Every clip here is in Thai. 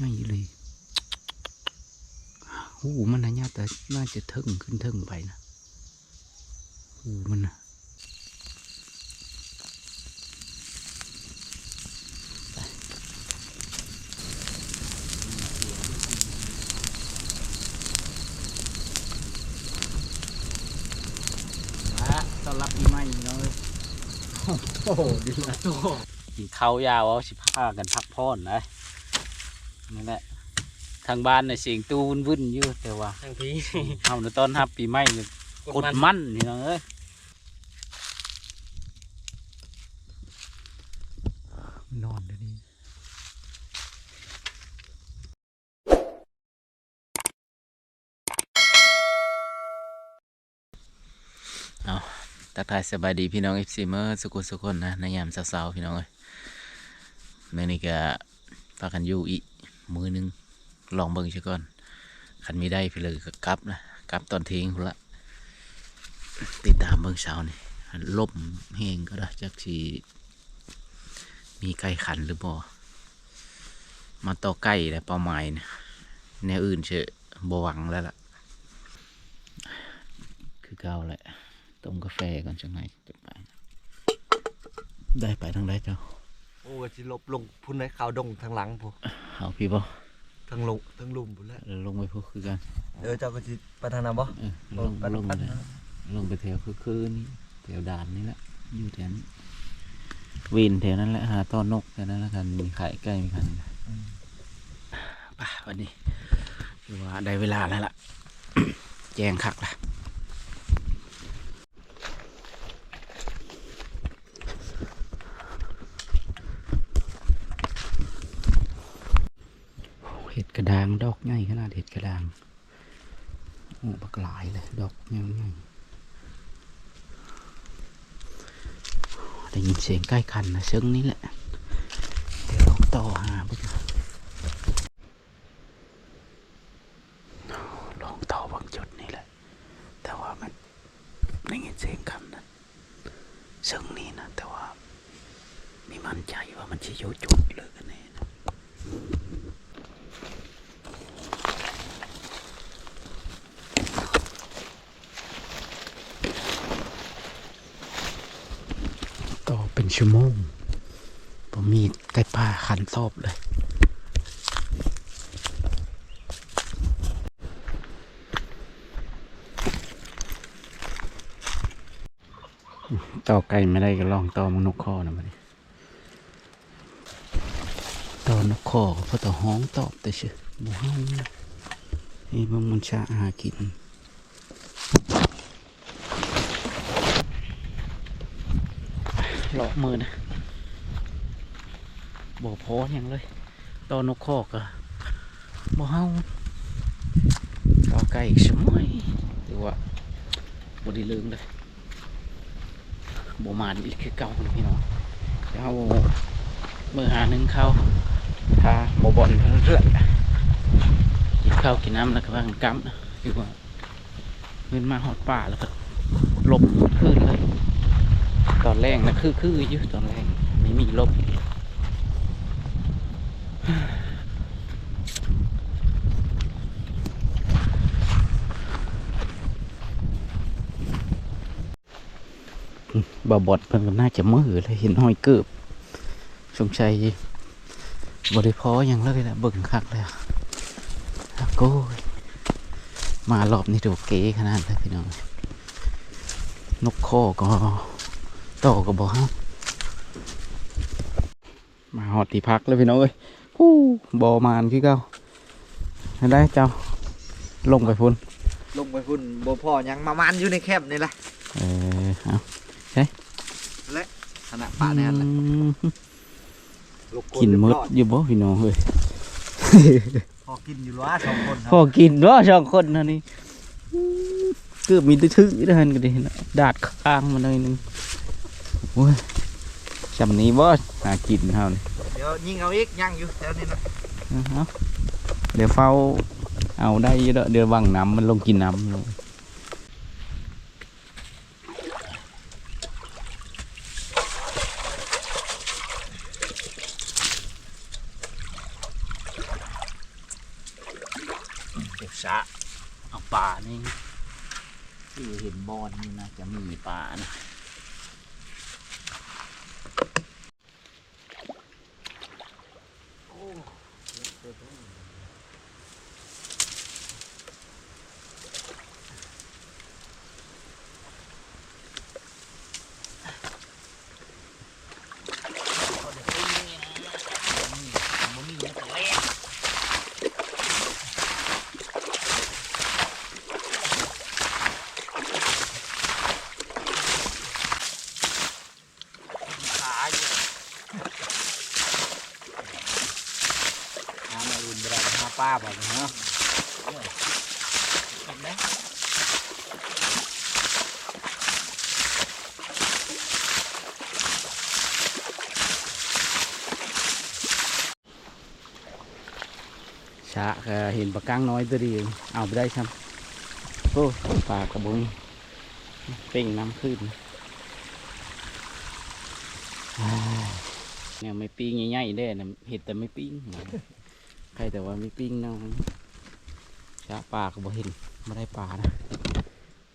ง่ายเลยหูมันนะเนี่ยแต่น่าจะทึ่งขึ้นทึ่งไปนะหูมันนะต้อนรับปีใหม่เนาะโอ้โหดีละโอ้กินข้าวยาวเอาสิพากันพักผ่อนนะ นั่นแหละทางบ้านในยเสียงตู้วุ่นๆอยู่แต่ว่าทางพี่เอาในตอนรับปีใหม่เนี่ยกดมันนี่น้องเอ้ยนอนเดี๋ยวนี้เอาตักทายสบายดีพี่น้องเอฟซีเมอร์สุกุลสุคนนะในยามเช้าๆพี่น้องเอ้ยเมื่อนี้ก็พากันอยู่อีก มือหนึงลองเบิ่งซะก่อนคันมีได้ไปเลยก็กลับนะกลับตอนทิ้งละติดตามเบื้งเช้านี่ลมแห้งก็ได้จากสีมีไก่ขันหรือบ่มาต่อไก่แล้วเป้าหมายนะแนวอื่นเชอะบหวังแล้วล่ะ คือเก่าแหละต้มกาแฟก่อนจังไหนจะไป ได้ไปทางใดเจ้า โอ้สิลบลงพุ่นในขาวดงทางหลังพูเอาพี่บ่ทางลงทางลุ่มพุ่นแหล้วลงไปพูดคือกันเออเจ้าก็สิไปทางนั้นบ่เออลงไปลงไปไปเลยลงไปแถวคือคืนนี่แถวด่านนี่แหละอยู่แถวนี้วินแถวนั้นแหละหาต้อนนกแถวนั้นแล้วกันมีไข่ใกล้มีคันป่ะวันนี้คือว่าได้เวลาแล้วล่ะ แจงคักละ ห็ดกระดางดอกใหญ่ขนาดเห็ดกระดางโอ้บักหลายเลยดอกยังไงได้ยินเสียงใกล้คันนะซึ่งนี่แหละ เดี๋ยวลองต่อหาบุญลองต่อบางจุดนี่แหละ แต่ว่ามันได้ยินเสียงคันนะซึ่งนี่นะ แต่ว่าไม่มั่นใจว่ามันจะอยู่จุดเลยกันแน่นะ ต่อเป็น ชั่วโมง ผมมีไก่ป่าขันซอบเลย ต่อไก่ไม่ได้ก็ลองต่อมันนกคอนะมาดิต่อนกคอกเพราะต่อห้องตอบแต่เชื่อบูเฮานี่มันมันชาหากิน หลอ กมือนะบ่พออย่างเลยตอนนกคอกอะบ่เฮาต่อไก่อีกสมัยหรือว่าบ่ได้เลืองเลยบ่มาอีกคือเก่านะพี่น้องเดี๋ยวเอามือหาหนึ่งเข้าทาบ่บ่อนเรื่อยกินข้าวกินน้ำแล้วก็พางกันกำนะคือว่าเงินมาหอดป่าแล้วก็ลบขึ้นเลย ตอนแรกนะคือคืออยู่ตอนแรกไม่มีลมบาบอดเพิ่นก็น่าจะมือเลยเห็นห้อยเกือบสงสัยบริพออย่างเลยแหละเบิ่งคักเลยอะโก้ยมารอบนี้ดูเก๋ขนาดเลยพี่น้องนกข้อก็ ต่อกับบอฮะมาหอดที่พักเลยพี่น้องเอ้ยฮู้บอมานคือเก่าให้ได้เจ้า ลงไปพุ่นลงไปพุ่นบ่พอยังมามันอยู่ในแคบนี่แหละเออเอาขณะป่าแน่นแหละอืมลกกินมดเรียบร้อยอยู่บ่พี่น้องเอ้ยพอกินอยู่ล้สองคนคพอรับกินว่าสองคนนะนี่อืมเกือบมีตื้อๆด้วยกันก็ดีนะดาดข้างมาหน่อยหนึง โอ้จำนี้บ่หากินเฮานี่เดี๋ยวยิงเอาอีกยังอยู่แถวนี้นะเดี๋ยวเฝ้าเอาได้เยอะเดี๋ยววังน้ำมันลงกินน้ำลงเก็บะเอาป่านี่ที่เห็นบอลนี่นะจะมีป่านะะเห็นปลาก้างน้อยตัวเดียวเอาไปได้ซ้ำโอ้ปลากระบุงเป่งน้ำขึ้นเนี่ยไม่ปิ้งใหญ่ๆได้นะเห็ดแต่ไม่ปิ้งใครแต่ว่าไม่ปิ้งเนาะชาปลาก็บ่เห็นไม่ได้ปลานะ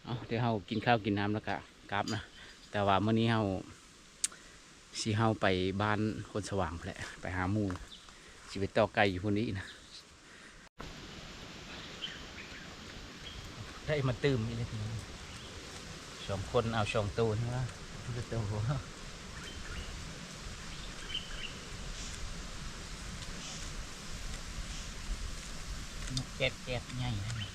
เอาเดี๋ยวเรากินข้าวกินน้ำแล้วก็กลับนะแต่ว่าเมื่อนี้เราสิเฮาไปบ้านคนสว่างแหละไปหาหมูชีวิตต่อไก่อยู่คนนี้นะ ได้มาตื่มอีกเลยสองคนเอาสองตัวนะว่าตัวนกแก๊บแก๊บใหญ่นะนี่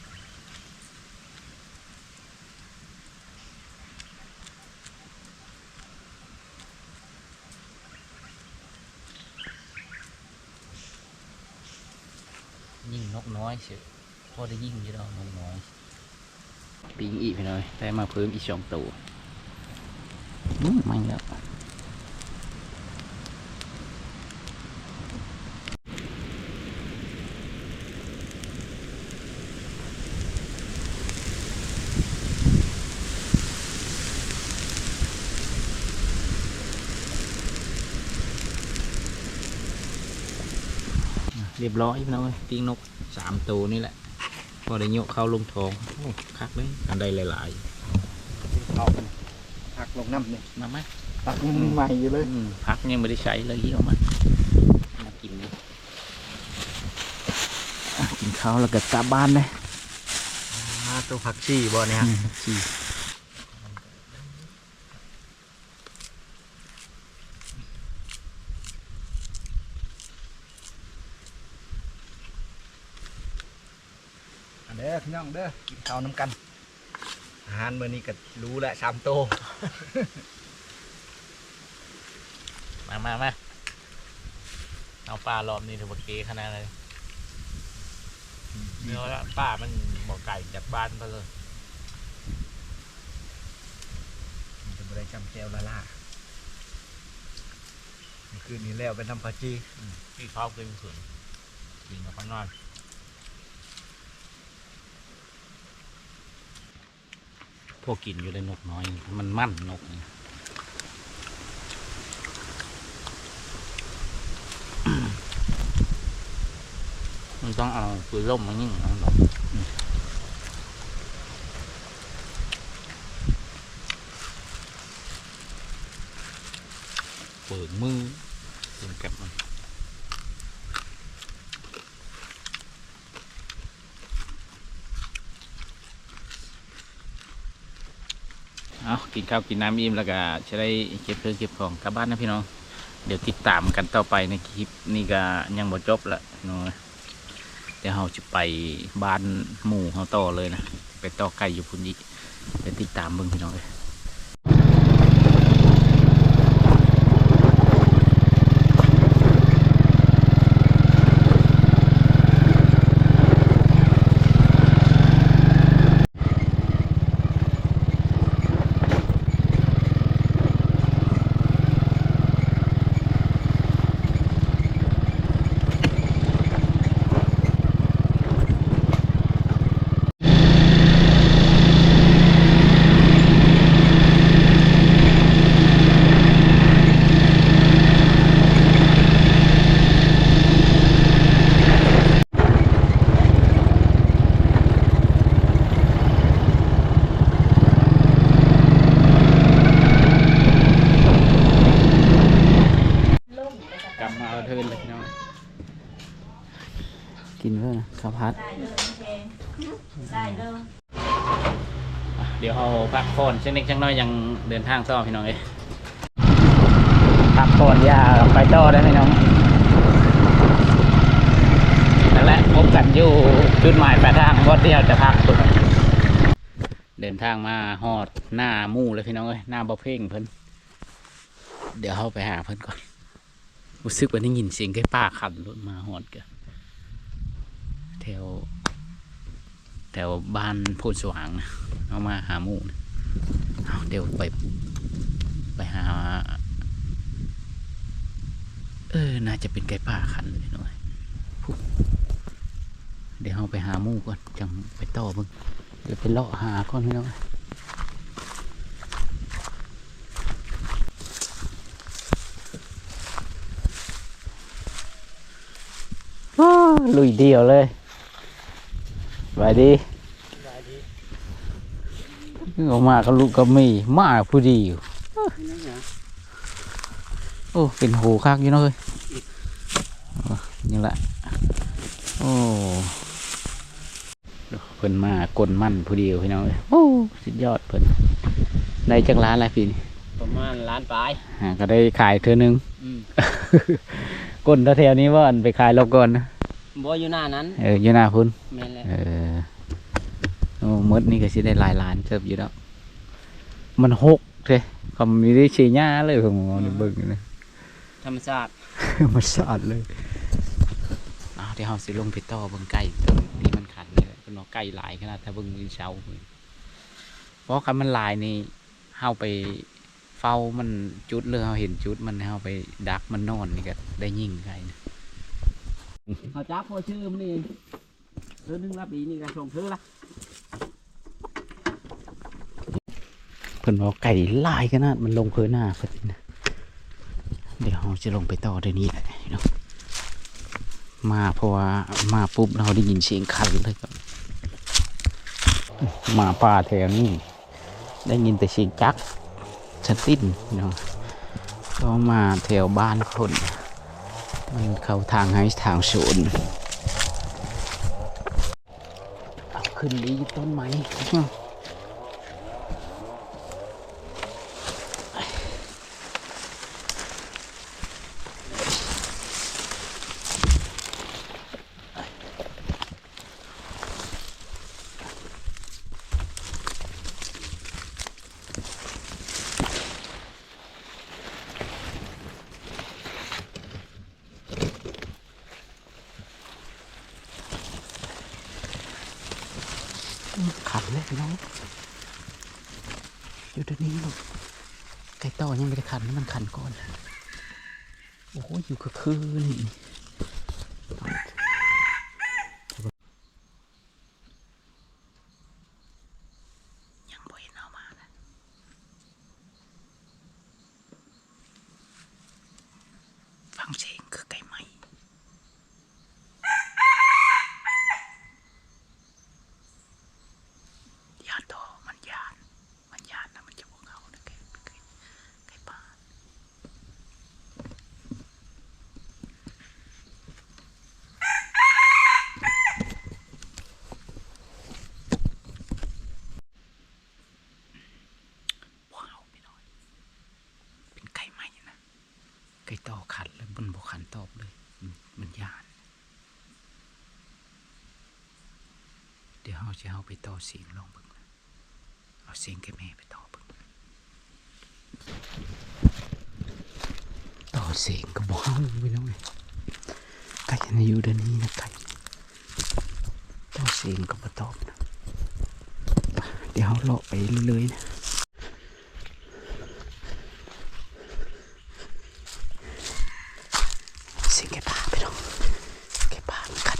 ยิ่งนกน้อยเสียพอได้ยิ่งอยู่ดอกนกน้อย ปิงอีกไปหน่อยได้มาเพิ่มอีกสองตัวอืมไม่แล้วเรียบร้อยพี่น้อยปิงนกสามตัวนี่แหละพ อได้ยกเข้าลงท้องโอ้คักเลยกันได้หลายเอากันผักลงน้ำเนี่ยๆมาไหมผักใหม่อยู่เลยอืมพักยังไม่ได้ใช้เลยเหี่ยวมันมากินเลยอะกินข้าวแล้วก็กลับบ้านเลยอ่าตัวผักชีบ่เนี่ยสี่อันเด้อพี่ น้องเด้อกินข้าวน้ำกัน อาหารมื้อนี้ก็รู้แหละชามโต มามามาเอาปลารอบนี้ถือว่าเก๋ขนาดเลยเนื้อป้ามันบอกไก่จากบ้านไปเลยมันจะบ่ได้จำแจวละล่าเมื่อคืนนี้แล้วเป็นทำผักชีที่ชอบกินสุดกินกับข้างนอก พวกกินอยู่ในนกน้อย มันมั่นนกนี่มันต้องเอาปืนล่มมายิ่งเอาหรอกเปิดมือเป็นกับมันเอากิน ข้าวกินน้ำอิ่มแล้วก็จะได้เก็บเครื่องเก็บของกลับบ้านนะพี่น้อง เดี๋ยวติดตามกันต่อไปในคลิปนี้ก็ยังบ่จบละเนาะเดี๋ยวเราจะไปบ้านหมู่เขาต่อเลยนะ ไปต่อไก่อยู่พุ่นอีกไปติดตามเบิ่งพี่น้องเลย ด้วยนะข้าวพัด ได้เลยเพลงได้เลยเดี๋ยวเราพักผ่อนเช่นเล็กจังน้อยยังเดินทางต่อพี่น้องเอ้ยพักผ่อนอย่าไปต่อได้พี่น้องนั่นแหละพบกันอยู่จุดหมายปลายทางบอเดียวจะพักสุดเดินทางมาฮอดหน้าหมู่เลยพี่น้องเอ้ยหน้าบ่อเพ่งเพิ่นเดี๋ยวเราไปหาเพิ่นก่อนรู้สึกว่าได้ยินเสียงใกล้ป้าขับรถมาฮอดกัน แถว แถวบ้านโพนสว่างนะเอามาหาหมูนะเอาเดี๋ยวไป ไปหา เออ น่าจะเป็นไก่ป่าขันเลยหน่อยเดี๋ยวเราไปหาหมูก่อน จังไปต่อมึงเดี๋ยวไปเลาะหาก่อนพี่น้องอ้าลุยเดียวเลย ไปดีออกมาก็ลูกก็มีมาผู้ดีอยู่โอ้เป็นหูคักอยู่เนาะเฮ้ยนี่แหละโอ้เพิ่นมากลมั่นผู้เดียวพี่น้องเอ้ยโอ้สุดยอดเพิ่นได้จักร้านอะไรพี่นี่ประมาณล้านปลายหาก็ได้ขายเธอหนึงอืมก้นแถวๆนี้ว่าอันไปขายเราก่อนนะบ่อยู่หน้านั้น เอออยู่หน้าพุ่นแม่นแหละเออโอ้ มดนี่ก็สิได้หลายล้านเติบอยู่แล้วมันหกเท่เขามีได้ชี้หน้าเลยผมมองในเบิ่งนี่นะธรรมชาติมันสะอาดเลยอ้าวเดี๋ยวเราสิลงไปต่อเบิ่งไก่ตัวนี้มันขันเลยเป็นว่าไก่หลายขนาดถ้าเบิ่งมือเช้าเลยเพราะคันมันหลายนี่เฮาไปเฝ้ามันจุดเลยเฮาเห็นจุดมันเฮาไปดักมันนอนนี่ก็ได้ยิงไก่นะเขาจับพอชื่อมันนี่เธอนึงละปีนี่ก็ส่งเธอละ เพิ่นว่าไก่ลายขนาดมันลงเพอหน้าเพิ่นนะเดี๋ยวเราจะลงไปต่อเดี๋ยวนี้แหละเนาะมาเพราะว่ามาปุ๊บเราได้ยินเสียงคันเลยครับมาป่าแถวนี้ได้ยินแต่เสียงจักชันติ้นเนาะก็มาแถวบ้านคนมันเข้าทางให้ทางโซนขึ้นลีต้นไม้ ขันเลยพี่น้องอยู่ตรงนี้ลูกไก่ต่อยังไม่ได้ขันให้มันขันก่อน โอ้โหอยู่ก็คือนี่ยังบ่เห็นเอามานะฟังเสียงคือไก่ไหม ยานโตมันยาน มันยานนะมันจะพวกเขานะแกไก่ไก่ป่าว้าวพี่น้อย เป็นไก่ไหมนะ ไก่ต่อขันแล้วมันบกขันตอบเลยมันยานเดี๋ยวเราจะเอาไปต่อเสียงลองบิ่งเอาเสียงแกแม่ไปต่อบิ่งต่อเสียงก็บ้องไปน้องเลยไก่ยังอยู่เดินนี้นะไก่ต่อเสียงก็มาตอบนะเดี๋ยวเราเลาะไปเรื่อยๆนะเสียงแกป่าไปน้องแกป่ามันกัน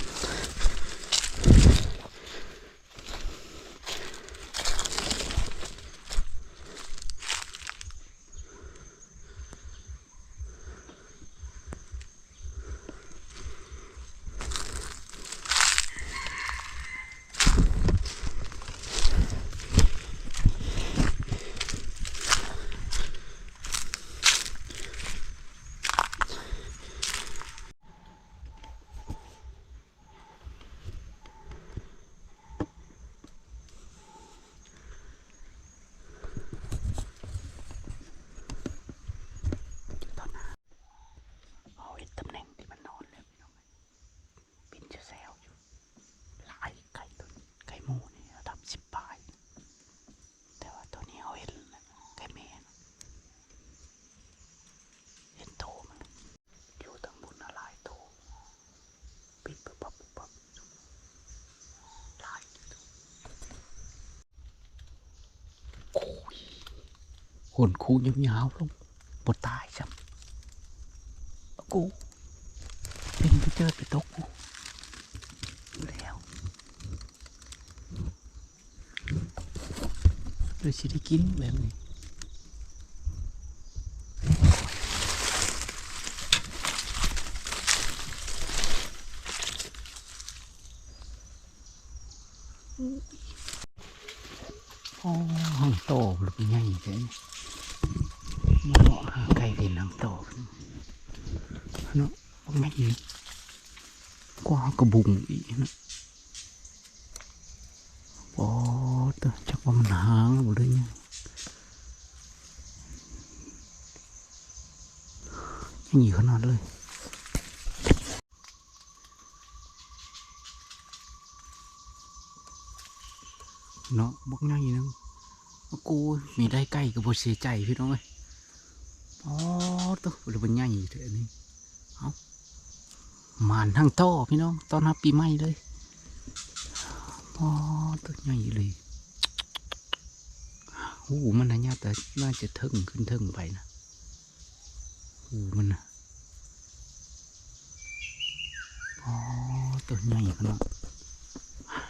เห นคูยาวๆลงบดตายจับกูเป็นไปเจอไปตกกูแล้วเลยสิได้กินแบบนี้โอ้ห้องโตหรือไงเด้มาเหาะหาไก่เป็นห้องโตเนาะว่าไงนี่กว่ากระ บุงอีกนะโอ้ตัวจักว่ามันหางบ่เลยยังยังอยู่ขนาดเลยเนาะบักง่ายนึงกูมีได้ใกล้กับบเสียใจพี่น้องเอ้ยอ๋อตัวบริเวณง่ายเถอะนี่เอา มานทั้งโตอพี่น้องตอนรับปีใหม่เลยอ๋อตัวง่ายเลยโอ้โหมันนะเนี่ยแต่น่าจะเทิงขึ้นเทิงไปนะโอ้โหมันนะอ๋อตัวใหญ่ขนาด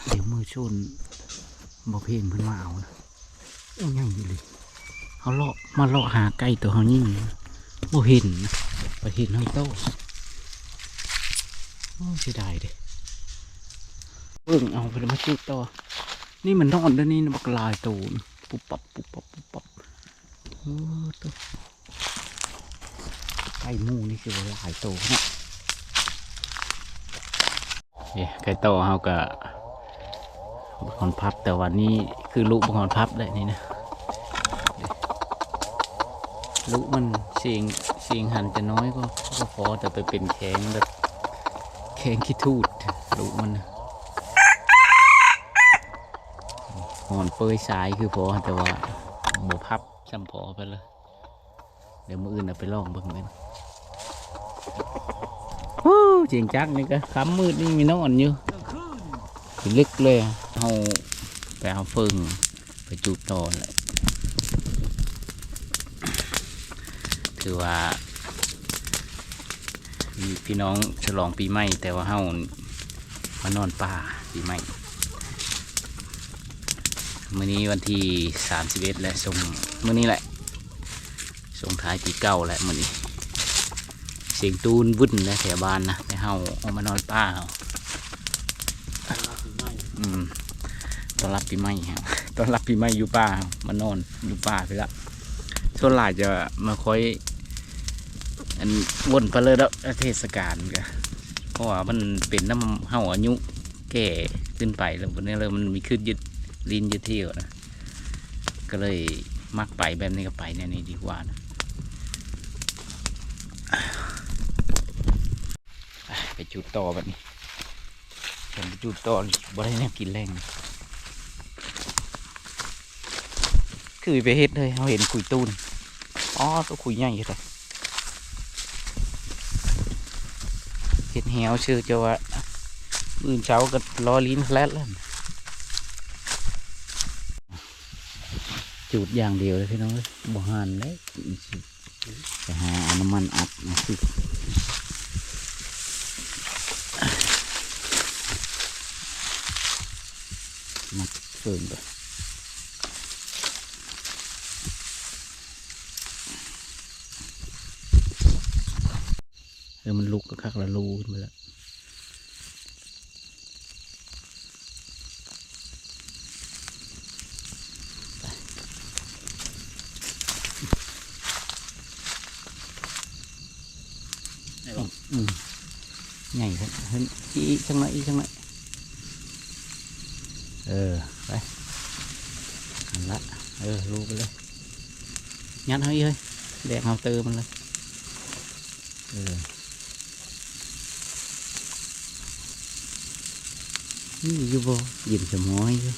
เดี๋ยวมือชนบ่เพลงเพิ่นมาเอานะเอายังอยู่เลยเขาเลาะมาเลาะหาไก่ตัวเขายิ่งบ่เห็นนะบ่เห็นห้อยโตโอ้ เสียดายเด้เบิ่งเอาไปมาจุดต่อ นี่มันนอนด้วนี่นะบักลายตูนปุบปับปุบปับปุบปับเออตัวไก่มูนี่คือว่าหลายตัวนะเอ้ไก่โตเฮาก็บังกรพับแต่วันนี้คือลูกบังกรพับได้นี่นะลูกมันเสียงเสียงหันจะน้อยก็ก็พอแต่ไปเป็นแข็งแบบ แข็งขี้ทูดลูกมันหอนเปยสายคือพอแต่ว่าหมูพับจำพอไปเลยเดี๋ยวมืออื่นเอาไปลองเบิ่งเลยนะโอ้เจียงจักนี่ก็คำมืดนี่มีนอนอยู่คือลึกเลยเอาไปเอาเฟิงไปจุดต่อเลยถือว่า พี่น้องฉลองปีใหม่ แต่ว่าเฮามานอนป่าปีใหม่มื้อนี้วันที่ 31 และส่งมื้อนี้แหละส่งท้ายปีเก่าแหละมื้อนี้ เสียงตูนวุ่นและแถวบ้านนะแต่เฮาเอามานอนป่าเอาอืมตอนรับปีใหม่ครับตอนรับปีใหม่อยู่ป่ามานอนอยู่ป่าไปละส่วนหลายจะมาคอย อันวนไปเลยแล้วเทศกาลกันเพราะว่ามันเป็นน้ำเห่าอายุแก่ขึ้นไปแล้ววันนี้เลยมันมีขึ้นยึดลินยึดเที่ยวนะก็เลยมักไปแบบนี้ก็ไปเนี่ยนี่ดีกว่านะไปจุดต่อแบบนี้ผมไปจุดต่อบ่ได้แนวกินแรงคือไปเฮ็ดเลยเขาเห็นขุยตูนอ๋อตัวขุยใหญ่เลย เห็ดแหวชื่อจะว่ามื่นเช้าก็รอลิ้นแฟลตแล้วนะจุดอย่างเดียวเลยพี่น้องเอ้ยบ่หันเลยจะหาเอาน้ำมันอัดมาสิมัดเฟิร์มไปเออมันลุกก็คักละรูขึ้นไปแล้วอืมใหญ่ครับเห็นอีกจังหน่อยอีกจังหน่อยเออ ไปหันละ เออ รูไปเลย ยัดเฮ้ยเฮ้ยแดกเอาเตอมันเลย เออ นี่อยู่บ่ยินสมอยอยู่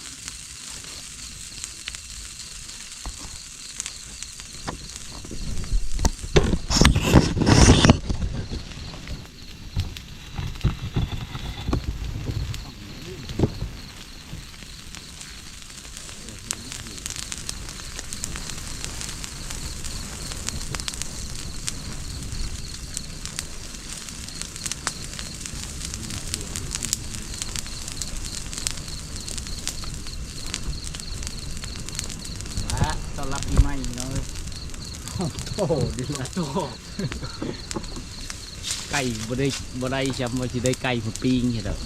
รับปีใหม่เนาะโอ้โหดีละโต ไก่บ่ได้บ่ได้จำว่าจะได้ไก่มาปิ้งเห็นดอ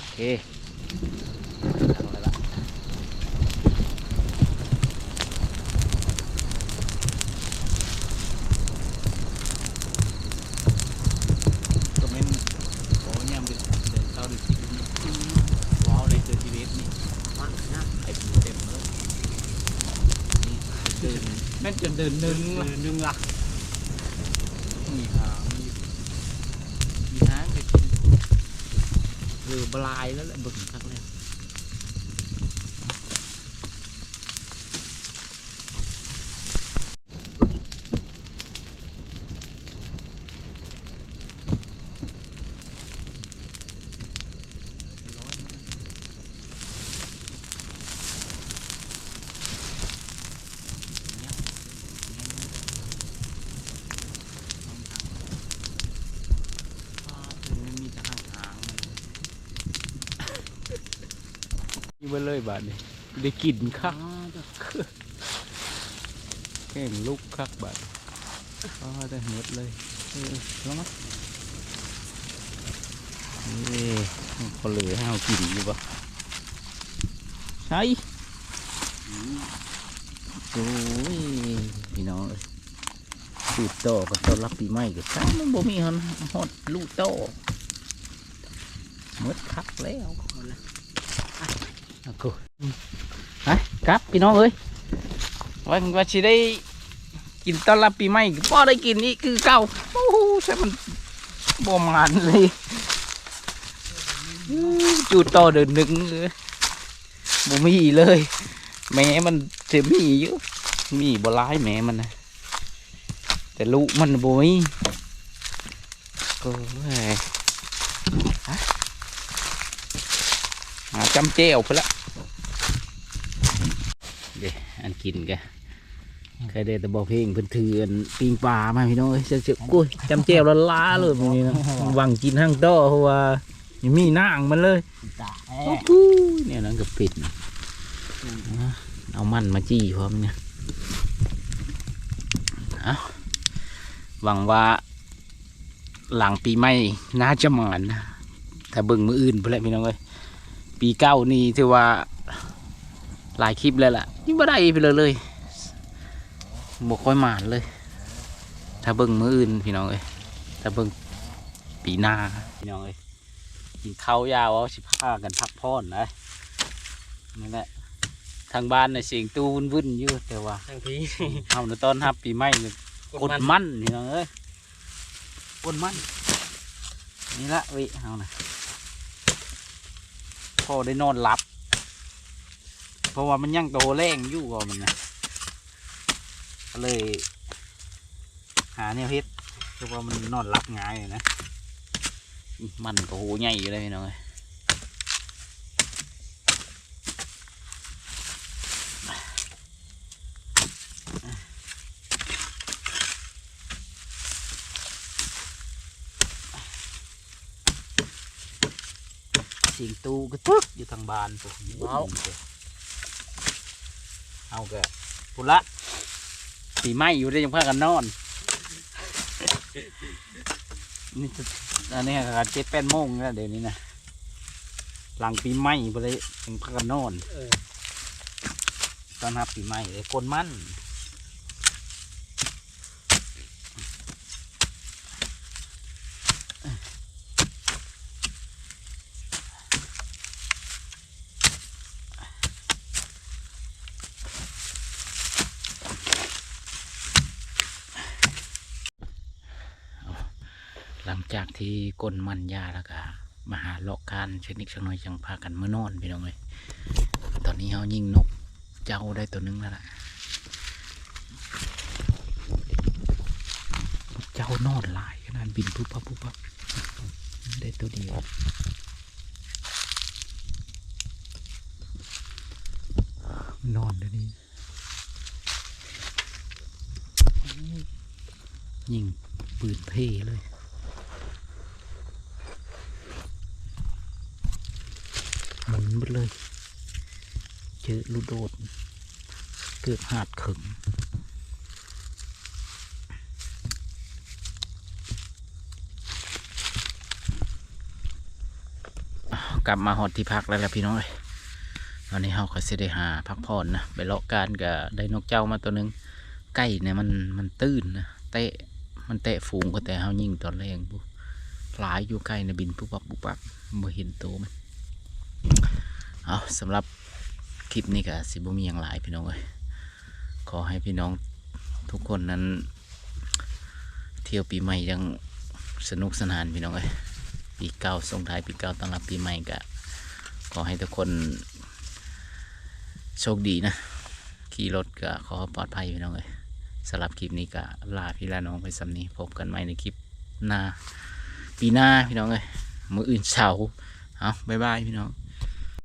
โอเคเอาไว้ละ ก็ไม่โอ้ยามเด็กเดินเข้าดึกที่นี่ว้าวเลยเจอชีวิตนี่มันนะไอ้ปูเต็มเลยนี่เดินแม่ นจนเดินนึงเดินนึงล่ะมีหางมีมีหางไปกินเรือบลายแล้วแหละบึงสักแล้วมันมีแต่หางหางอยู่ไป เลยบาดนี้ได้กลิ่นคักแข่งลุกคักบาดอ๋อได้หมดเลยแล้วมั้ยนี่คนเหลือให้เอากินอยู่ปะใช่โอ้ยพี่น้องเอ้ยลูกโตก็ต้อนรับปีใหม่ก็ใช่มันบ่มีฮอนฮอดลูกโตหมดคักแล้ว หมดแล้วอะกูไปครับพี่น้องเอ้ยวันว่าสิได้กินต้อนรับปีใหม่ก็พอได้กินนี่คือเก่าโอ้โหใช่มันบ่มันเลยจูดโตเดินหนึ่งเลยบ่มีเลยแม่มันจะมีอยู่มีบ่ร้ายแม่มันนะแต่ลูกมันบ่มีก็แหมฮะ หาจำเจ้วไปละเดี๋ยวอันกินกันเคยได้แต่บอกเพลงเพิ่นถืออันปิงปลามาพี่น้องเอ้ยเจ้าเจ้ากุ้ยจำเจ้วละล้าเลยพวกนี้นะหวังกินห้างโต้เพราะว่ายังมีนางมันเลยโอ้โหเนี่ยนั่นก็ปิดเอามันมาจี้พร้อมเนี่ยหวังว่า หลังปีใหม่น่าจะหมานนะถ้าเบิ่งมืออื่นเพื่อนพี่น้องเอ้ย ปีเก้านี่ถือว่าหลายคลิปแล้วล่ะยิ่งบ่ได้ไปเลยเลยบกค่อยหมานเลย ถ้าเบิ่งมืออื่นพี่น้องเอ้ยถ้าเบิ่งปีหน้าพี่น้องเอ้ยกินข้าวยาวเอาสิพากันพักผ่อนนะนั่นแหละทางบ้านน่ะเสียงตู้วุ่นๆอยู่แต่ว่าทางพี่เอาในตอนรับปีใหม่นี่กดมันนี่น้องเอ้ยกดมันนี่ละวิเอานะ พ่อได้นอนหลับ เพราะว่ามันยังโตแรงอยู่ก่อนมันนะก็เลย หาแนวเฮ็ดเพราะว่ามันนอนหลับง่ายนะมันก็โหใหญ่อยู่เลยพี่น้องเอ้ย เสียงตูกระตึกอยู่ทางบ้านพวกนี้เอาเอาแกพุละปีใหม่อยู่ได้ยังพากันนอนนี่จะอันนี้ก็เจ็ดแปดโมงแล้วเดี๋ยวนี้นะหลังปีใหม่ไปเลยถึงพักกันนอนตอนรับปีใหม่เลยคนมัน หลังจากที่กลนมันยาแล้วก็มาหาเลาะการชนิดชักหน้อยจังพากันเมื่อนอนพี่น้องเลยตอนนี้เขายิงนกเจ้าได้ตัวนึงแล้วล่ะเจ้านอนหลายขนาดบินปุ๊บปั๊บปุ๊บปั๊บได้ตัวเดียวนอนเดี๋ยวนี้ยิงปืนเพ่เลย หมุนไปเลย เจอ ลูกโดดเกือบหาดขึงกลับมาหอดที่พักแล้วล่ะพี่น้องเอ้ยตอนนี้เราก็สิได้หาพักผ่อนนะไปเลาะการกับได้นกเจ้ามาตัวหนึงไก่เนี่ยมันมันตื้นนะเตะมันเตะฝูงก็แต่เฮายิงตอนแรงปุ๊หลายอยู่ใกล้นะบินปุ๊บปับปุ๊บปับบ่เห็นโตวมันเอาสำหรับ คลิปนี้ก็สิบ่มีอย่างหลายพี่น้องเอ้ยขอให้พี่น้องทุกคนนั้น เที่ยวปีใหม่ยังสนุกสนานพี่น้องเอ้ยปีเก่าส่งท้ายปีเก่าต้อนรับปีใหม่ก็ขอให้ทุกคนโชคดีนะ ขี่รถก็ขอปลอดภัยพี่น้องเอ้ยสำหรับคลิปนี้ก็ลาพี่ลาน้องไปสำนี้พบกันใหม่ในคลิปหน้าปีหน้าพี่น้องเอ้ยมืออื่นเสาเอาบ๊ายบายพี่น้อง